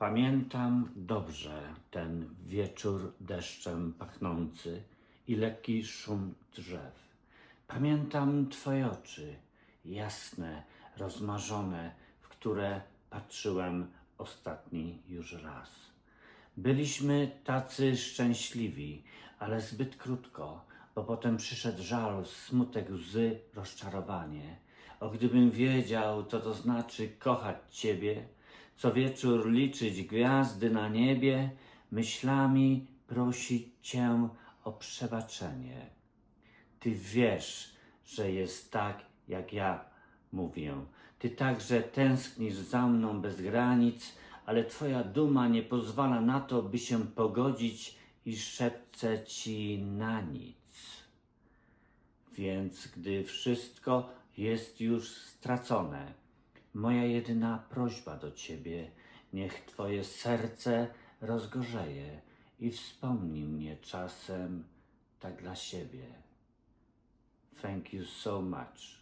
Pamiętam dobrze ten wieczór deszczem pachnący i lekki szum drzew. Pamiętam Twoje oczy, jasne, rozmarzone, w które patrzyłem ostatni już raz. Byliśmy tacy szczęśliwi, ale zbyt krótko, bo potem przyszedł żal, smutek, łzy, rozczarowanie. O gdybym wiedział, co to znaczy kochać Ciebie, co wieczór liczyć gwiazdy na niebie, myślami prosić Cię o przebaczenie. Ty wiesz, że jest tak, jak ja mówię. Ty także tęsknisz za mną bez granic, ale Twoja duma nie pozwala na to, by się pogodzić i szepce Ci na nic. Więc gdy wszystko jest już stracone, moja jedyna prośba do Ciebie, niech Twoje serce rozgorzeje i wspomnij mnie czasem tak dla siebie. Thank you so much.